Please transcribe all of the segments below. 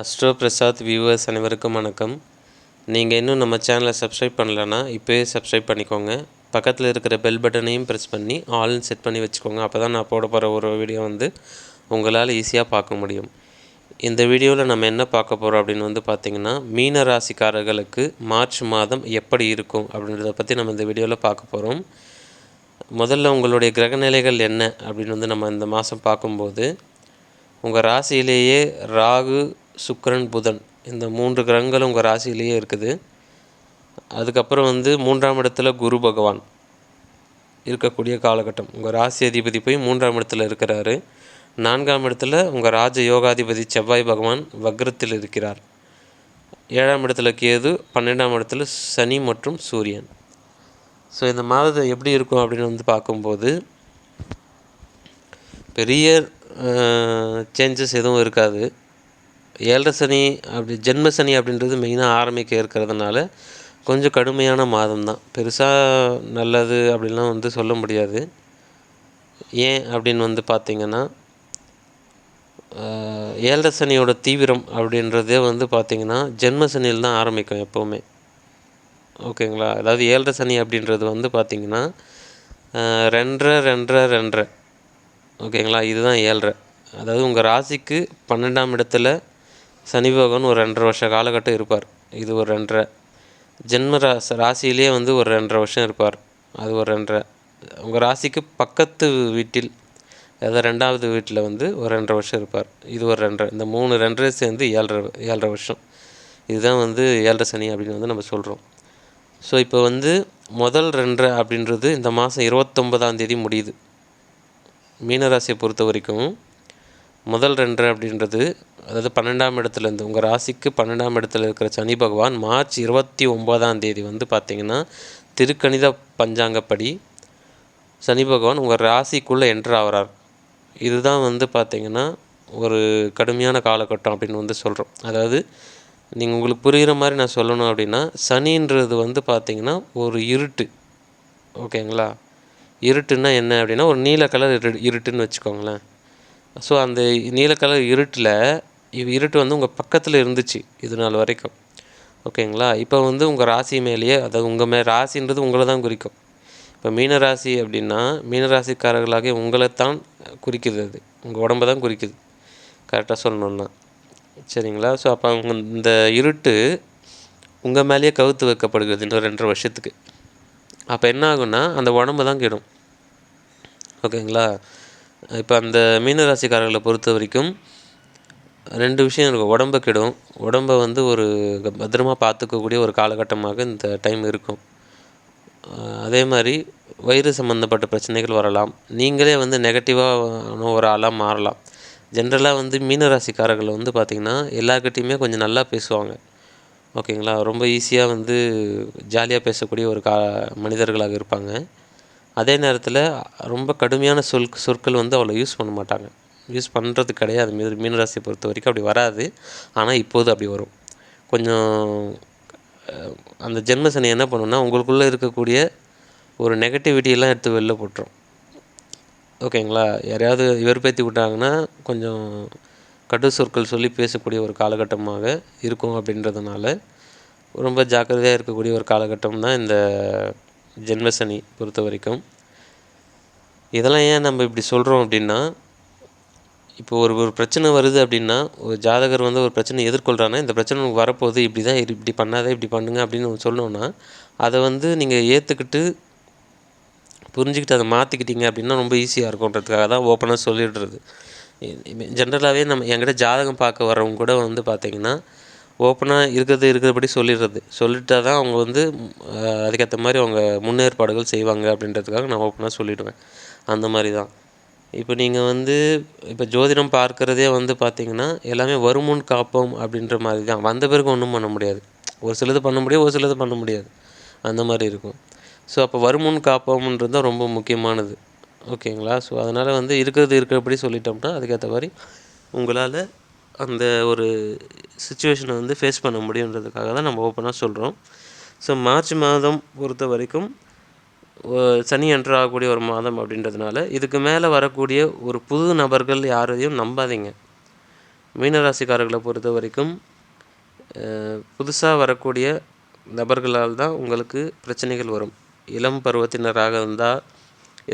Astro Prasad viewers அனைவருக்கும் வணக்கம். நீங்கள் இன்னும் நம்ம சேனலை சப்ஸ்கிரைப் பண்ணலன்னா இப்போயே சப்ஸ்கிரைப் பண்ணிக்கோங்க. பக்கத்தில் இருக்கிற பெல் பட்டனையும் ப்ரெஸ் பண்ணி ஆல்னு செட் பண்ணி வச்சுக்கோங்க. அப்போ தான் நான் போட போகிற ஒரு வீடியோ வந்து உங்களால் ஈஸியாக பார்க்க முடியும். இந்த வீடியோவில் நம்ம என்ன பார்க்க போகிறோம் அப்படின்னு வந்து பார்த்திங்கன்னா மீன ராசிக்காரர்களுக்கு மார்ச் மாதம் எப்படி இருக்கும் அப்படின்றத பற்றி நம்ம இந்த வீடியோவில் பார்க்க போகிறோம் முதல்ல உங்களுடைய கிரகநிலைகள் என்ன அப்படின்னு வந்து நம்ம இந்த மாதம் பார்க்கும்போது உங்கள் ராசியிலேயே ராகு சுக்கிரன் புதன். இந்த மூன்று கிரகங்கள் உங்கள் ராசியிலேயே இருக்குது. அதுக்கப்புறம் வந்து மூன்றாம் இடத்துல குரு பகவான் இருக்கக்கூடிய காலகட்டம். உங்கள் ராசி அதிபதி போய் மூன்றாம் இடத்துல இருக்கிறாரு. நான்காம் இடத்துல உங்கள் ராஜ யோகாதிபதி செவ்வாய் பகவான் வக்ரத்தில் இருக்கிறார். ஏழாம் இடத்துல கேது பன்னெண்டாம் இடத்துல சனி மற்றும் சூரியன். ஸோ இந்த மாதத்தை எப்படி இருக்கும் அப்படின்னு வந்து பார்க்கும்போது பெரிய சேஞ்சஸ் எதுவும் இருக்காது. ஏழரை சனி அப்படி ஜென்ம சனி அப்படின்றது மெயினாக ஆரம்பிக்க இருக்கிறதுனால கொஞ்சம் கடுமையான மாதம் தான் பெருசாக நல்லது அப்படின்லாம் வந்து சொல்ல முடியாது. ஏன் அப்படின்னு வந்து பார்த்திங்கன்னா ஏழரை சனியோட தீவிரம் அப்படின்றதே வந்து பார்த்திங்கன்னா ஜென்ம சனியில் தான் ஆரம்பிக்கும் எப்போவுமே. ஓகேங்களா? அதாவது ஏழரை சனி அப்படின்றது வந்து பார்த்திங்கன்னா ரெண்டரை ரெண்டரை ரெண்டரை. ஓகேங்களா? இதுதான் ஏழரை. அதாவது உங்கள் ராசிக்கு பன்னெண்டாம் இடத்துல சனி பகவான் ஒரு ரெண்டரை வருஷ காலகட்டம் இருப்பார். இது ஒரு ரெண்டரை. ஜென்ம ராசி ராசியிலே வந்து ஒரு ரெண்டரை வருஷம் இருப்பார். அது ஒரு ரெண்டரை. உங்கள் ராசிக்கு பக்கத்து வீட்டில் அதாவது ரெண்டாவது வீட்டில் வந்து ஒரு ரெண்டரை வருஷம் இருப்பார். இது ஒரு ரெண்டரை. இந்த மூணு ரெண்டரை சேர்ந்து ஏழரை ஏழரை வருஷம். இதுதான் வந்து ஏழரை சனி அப்படின்னு வந்து நம்ம சொல்கிறோம் ஸோ இப்போ வந்து முதல் ரெண்டரை அப்படின்றது இந்த மாதம் இருபத்தொம்பதாம் தேதி முடியுது. மீனராசியை பொறுத்த வரைக்கும் முதல் ரெண்டரை அப்படின்றது அதாவது பன்னெண்டாம் இடத்துலேருந்து உங்கள் ராசிக்கு பன்னெண்டாம் இடத்துல இருக்கிற சனி பகவான் மார்ச் இருபத்தி ஒம்போதாம் தேதி வந்து பார்த்திங்கன்னா திருக்கணித பஞ்சாங்கப்படி சனி பகவான் உங்கள் ராசிக்குள்ளே என்ட்ரு ஆகிறார். இதுதான் வந்து பார்த்திங்கன்னா ஒரு கடுமையான காலகட்டம் அப்படின்னு வந்து சொல்கிறோம் அதாவது நீங்கள் உங்களுக்கு புரிகிற மாதிரி நான் சொல்லணும் அப்படின்னா சனின்றது வந்து பார்த்திங்கன்னா ஒரு இருட்டு. ஓகேங்களா இருட்டுன்னா என்ன அப்படின்னா ஒரு நீல கலர் இரு இருட்டுன்னு வச்சுக்கோங்களேன். ஸோ அந்த நீல கலர் இருட்டில் இருட்டு வந்து உங்கள் பக்கத்தில் இருந்துச்சு இது நாள் வரைக்கும். ஓகேங்களா? இப்போ வந்து உங்கள் ராசி மேலேயே அதாவது உங்கள் மே ராசின்றது உங்களை தான் குறிக்கும். இப்போ மீனராசி அப்படின்னா மீனராசிக்காரர்களாக உங்களை தான் குறிக்குது அது. உங்கள் உடம்ப தான் குறிக்குது. கரெக்டாக சொல்லணுன்னா சரிங்களா? ஸோ அப்போ அவங்க இந்த இருட்டு உங்கள் மேலேயே கவுத்து வைக்கப்படுகிறது இன்னும் ரெண்டரை வருஷத்துக்கு. அப்போ என்ன ஆகும்னா அந்த உடம்பு தான் கெடும். ஓகேங்களா? இப்போ அந்த மீனராசிக்காரர்களை பொறுத்த வரைக்கும் ரெண்டு விஷயம் இருக்கும். உடம்பை கெடும். உடம்பை வந்து ஒரு பத்திரமா பார்த்துக்கக்கூடிய ஒரு காலகட்டமாக இந்த டைம் இருக்கும். அதே மாதிரி வயிறு சம்மந்தப்பட்ட பிரச்சனைகள் வரலாம். நீங்களே வந்து நெகட்டிவான ஒரு ஆளாக மாறலாம். ஜென்ரலாக வந்து மீனராசிக்காரர்கள் வந்து பார்த்திங்கன்னா எல்லாருக்கிட்டையுமே கொஞ்சம் நல்லா பேசுவாங்க. ஓகேங்களா? ரொம்ப ஈஸியாக வந்து ஜாலியாக பேசக்கூடிய ஒரு கா மனிதர்களாக இருப்பாங்க. அதே நேரத்தில் ரொம்ப கடுமையான சொல் சொற்கள் வந்து அவ்வளோ யூஸ் பண்ண மாட்டாங்க. யூஸ் பண்ணுறது கிடையாது. மீன் மீனராசியை பொறுத்த வரைக்கும் அப்படி வராது. ஆனால் இப்போது அப்படி வரும். கொஞ்சம் அந்த ஜென்ம சனி என்ன பண்ணுன்னா உங்களுக்குள்ளே இருக்கக்கூடிய ஒரு நெகட்டிவிட்டியெல்லாம் எடுத்து வெளில போட்டுரும். ஓகேங்களா யாரையாவது வெறுப்பேற்றி விட்டாங்கன்னா கொஞ்சம் கடு சொற்கள் சொல்லி பேசக்கூடிய ஒரு காலகட்டமாக இருக்கும் அப்படின்றதுனால ரொம்ப ஜாக்கிரதையாக இருக்கக்கூடிய ஒரு காலகட்டம் தான் இந்த ஜென்மசனி பொறுத்த வரைக்கும். இதெல்லாம் ஏன் நம்ம இப்படி சொல்கிறோம் அப்படின்னா இப்போ ஒரு ஒரு பிரச்சனை வருது அப்படின்னா ஒரு ஜாதகர் வந்து ஒரு பிரச்சனை எதிர்கொள்கிறான்னா இந்த பிரச்சனை உங்களுக்கு வரப்போகுது இப்படி தான் இப்படி பண்ணாதே இப்படி பண்ணுங்க அப்படின்னு சொன்னோன்னா அதை வந்து நீங்கள் ஏற்றுக்கிட்டு புரிஞ்சுக்கிட்டு அதை மாற்றிக்கிட்டீங்க அப்படின்னா ரொம்ப ஈஸியாக இருக்கும்ன்றதுக்காக தான் ஓப்பனாக சொல்லிடுறது. ஜென்ரலாகவே நம்ம என்கிட்ட ஜாதகம் பார்க்க வரவங்க கூட வந்து பார்த்திங்கன்னா ஓப்பனாக இருக்கிறது இருக்கிறபடி சொல்லிடுறது. சொல்லிட்டா தான் அவங்க வந்து அதுக்கேற்ற மாதிரி அவங்க முன்னேற்பாடுகள் செய்வாங்க அப்படின்றதுக்காக நான் ஓப்பனாக சொல்லிவிடுவேன் அந்த மாதிரி தான். இப்போ நீங்கள் வந்து இப்போ ஜோதிடம் பார்க்குறதே வந்து பார்த்திங்கன்னா எல்லாமே வருமுன் காப்போம் அப்படின்ற மாதிரி தான். வந்த பிறகு ஒன்றும் பண்ண முடியாது. ஒரு சிலது பண்ண முடியும் ஒரு சிலது பண்ண முடியாது. அந்த மாதிரி இருக்கும். ஸோ அப்போ வருமுன் காப்போம்ன்றது தான் ரொம்ப முக்கியமானது. ஓகேங்களா? ஸோ அதனால் வந்து இருக்கிறது இருக்கிறபடி சொல்லிட்டோம்னா அதுக்கேற்ற மாதிரி உங்களால் அந்த ஒரு சுச்சுவேஷனை வந்து ஃபேஸ் பண்ண முடியுன்றதுக்காக தான் நம்ம ஓப்பனாக சொல்கிறோம் ஸோ மார்ச் மாதம் பொறுத்த வரைக்கும் சனி என்ட்ரு ஆகக்கூடிய ஒரு மாதம் அப்படின்றதுனால இதுக்கு மேலே வரக்கூடிய ஒரு புது நபர்கள் யாரையும் நம்பாதீங்க. மீனராசிக்காரர்களை பொறுத்த வரைக்கும் புதுசாக வரக்கூடிய நபர்களால் தான் உங்களுக்கு பிரச்சனைகள் வரும். இளம் பருவத்தினராக இருந்தால்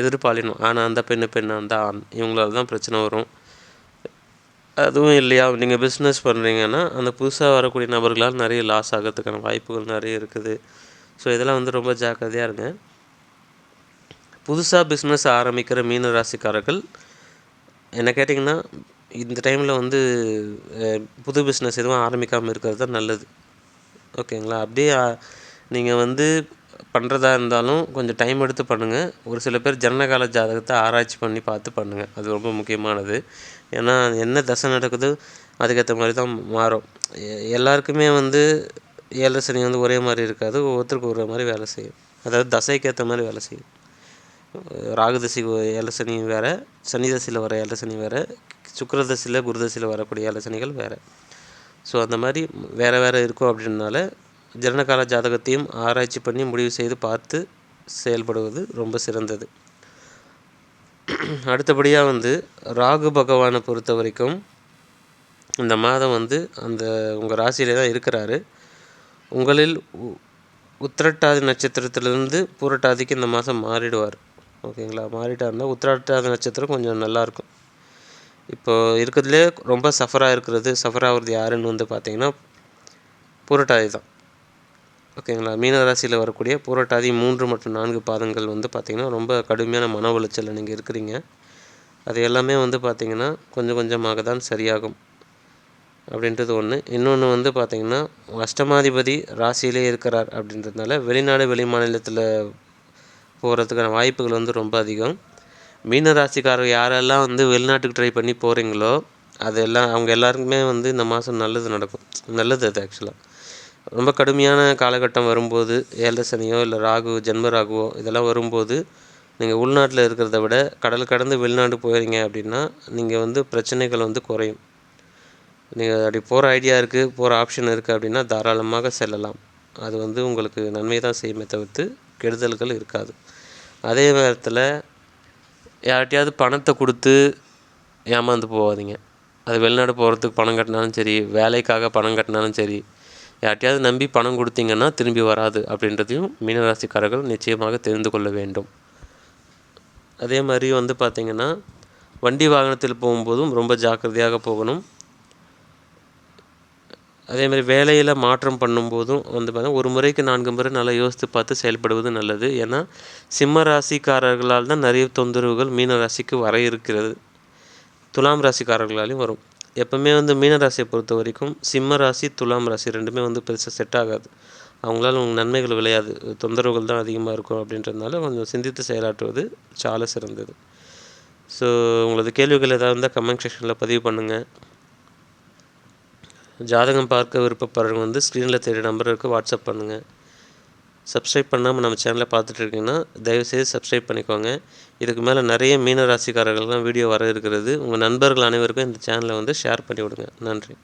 எதிர்பாலினம் ஆனால் அந்த பெண்ணு பெண்ணாக இருந்தால் ஆண் இவங்களால தான் பிரச்சனை வரும். அதுவும் இல்லையா? நீங்கள் பிஸ்னஸ் பண்ணுறீங்கன்னா அந்த புதுசாக வரக்கூடிய நபர்களால் நிறைய லாஸ் ஆகிறதுக்கான வாய்ப்புகள் நிறைய இருக்குது. ஸோ இதெல்லாம் வந்து ரொம்ப ஜாக்கிரதையாக இருங்க. புதுசாக பிஸ்னஸ் ஆரம்பிக்கிற மீன ராசிக்காரர்கள் என்ன கேட்டிங்கன்னா இந்த டைமில் வந்து புது பிஸ்னஸ் எதுவும் ஆரம்பிக்காமல் இருக்கிறது தான் நல்லது. ஓகேங்களா? அப்படியே நீங்கள் வந்து பண்ணுறதா இருந்தாலும் கொஞ்சம் டைம் எடுத்து பண்ணுங்கள் ஒரு சில பேர் ஜனனகால ஜாதகத்தை ஆராய்ச்சி பண்ணி பார்த்து பண்ணுங்கள் அது ரொம்ப முக்கியமானது. ஏன்னா என்ன தசை நடக்குதோ அதுக்கேற்ற மாதிரி தான் மாறும். எல்லாருக்குமே வந்து ஏழரை சனி வந்து ஒரே மாதிரி இருக்காது. ஒவ்வொருத்தருக்கு ஒரு மாதிரி வேலை செய்யும். அதாவது தசைக்கு ஏற்ற மாதிரி வேலை செய்யும். ராகு தசை சனி வேறு சனி தசையில் வர ஏழரை சனி வேறு சுக்கர தசையில் குரு தசையில் வரக்கூடிய ஏலசனிகள் சனிகள் வேறு. ஸோ அந்த மாதிரி வேறு வேறு இருக்கும் அப்படின்னால ஜனனகால ஜாதகத்தையும் ஆராய்ச்சி பண்ணி முடிவு செய்து பார்த்து செயல்படுவது ரொம்ப சிறந்தது. அடுத்தபடியாக வந்து ராகு பகவானை பொறுத்த வரைக்கும் இந்த மாதம் வந்து அந்த உங்கள் ராசியிலே தான் இருக்கிறாரு. உங்களில் உத்திரட்டாதி நட்சத்திரத்திலேருந்து பூரட்டாதிக்கு இந்த மாதம் மாறிடுவார். ஓகேங்களா? மாறிட்டாருன்னா உத்திரட்டாதி நட்சத்திரம் கொஞ்சம் நல்லாயிருக்கும் இப்போது இருக்கிறதுலே ரொம்ப சஃபராக இருக்கிறது சஃபராகிறது யாருன்னு வந்து பார்த்தீங்கன்னா பூரட்டாதி தான். ஓகேங்களா? மீனராசியில் வரக்கூடிய பூரட்டாதி மூன்று மற்றும் நான்கு பாதங்கள் வந்து பார்த்திங்கன்னா ரொம்ப கடுமையான மன உளைச்சலில் நீங்கள் இருக்கிறீங்க. அது எல்லாமே வந்து பார்த்திங்கன்னா கொஞ்சம் கொஞ்சமாக தான் சரியாகும். அப்படின்றது ஒன்று இன்னொன்று வந்து பார்த்திங்கன்னா அஷ்டமாதிபதி ராசியிலே இருக்கிறார் அப்படின்றதுனால வெளிநாடு வெளி மாநிலத்தில் போகிறதுக்கான வாய்ப்புகள் வந்து ரொம்ப அதிகம். மீன ராசிக்காரர் யாரெல்லாம் வந்து வெளிநாட்டுக்கு ட்ரை பண்ணி போகிறீங்களோ அது எல்லாம் அவங்க எல்லாருக்குமே வந்து இந்த மாதம் நல்லது நடக்கும். நல்லது அது ஆக்சுவலாக ரொம்ப கடுமையான காலகட்டம் வரும்போது ஏழரை சனியோ இல்லை ராகு ஜென்ம ராகுவோ இதெல்லாம் வரும்போது நீங்கள் உள்நாட்டில் இருக்கிறத விட கடல் கடந்து வெளிநாடு போகிறீங்க அப்படின்னா நீங்கள் வந்து பிரச்சனைகள் வந்து குறையும். நீங்கள் அப்படி போகிற ஐடியா இருக்குது போகிற ஆப்ஷன் இருக்குது அப்படின்னா தாராளமாக செல்லலாம். அது வந்து உங்களுக்கு நன்மை தான் செய்யுமே தவிர்த்து கெடுதல்கள் இருக்காது. அதே நேரத்தில் யார்கிட்டையாவது பணத்தை கொடுத்து ஏமாந்து போகாதீங்க அது வெளிநாடு போகிறதுக்கு பணம் கட்டினாலும் சரி வேலைக்காக பணம் கட்டினாலும் சரி யார்கிட்டையாவது நம்பி பணம் கொடுத்தீங்கன்னா திரும்பி வராது அப்படின்றதையும் மீனராசிக்காரர்கள் நிச்சயமாக தெரிந்து கொள்ள வேண்டும். அதே மாதிரி வந்து பார்த்திங்கன்னா வண்டி வாகனத்தில் போகும்போதும் ரொம்ப ஜாக்கிரதையாக போகணும். அதே மாதிரி வேலையில் மாற்றம் பண்ணும்போதும் வந்து பார்த்தீங்கன்னா ஒரு முறைக்கு நான்கு முறை நல்லா யோசித்து பார்த்து செயல்படுவது நல்லது. ஏன்னா சிம்ம ராசிக்காரர்களால் தான் நிறைய தொந்தரவுகள் மீன ராசிக்கு வர இருக்கிறது. துலாம் ராசிக்காரர்களாலையும் வரும். எப்போவுமே வந்து மீன ராசியை பொறுத்த வரைக்கும் சிம்ம ராசி துலாம் ராசி ரெண்டுமே வந்து பெருசாக செட் ஆகாது. அவங்களால உங்களுக்கு நன்மைகள் விளையாது. தொந்தரவுகள் தான் அதிகமாக இருக்கும் அப்படின்றதுனால கொஞ்சம் சிந்தித்து செயலாற்றுவது சால சிறந்தது. ஸோ உங்களது கேள்விகள் ஏதாவது இருந்தால் கமெண்ட் செக்ஷனில் பதிவு பண்ணுங்கள் ஜாதகம் பார்க்க விருப்பப்படுறவங்க வந்து ஸ்க்ரீனில் தெரிய நம்பருக்கு வாட்ஸ்அப் பண்ணுங்கள் சப்ஸ்கிரைப் பண்ணாமல் நம்ம சேனலை பார்த்துட்டு இருக்கீங்கன்னா தயவுசெய்து சப்ஸ்கிரைப் பண்ணிக்கோங்க. இதுக்கு மேலே நிறைய மீன ராசிக்காரர்கள்லாம் வீடியோ வர இருக்கிறது. உங்கள் நண்பர்கள் அனைவருக்கும் இந்த சேனலை வந்து ஷேர் பண்ணி விடுங்க நன்றி.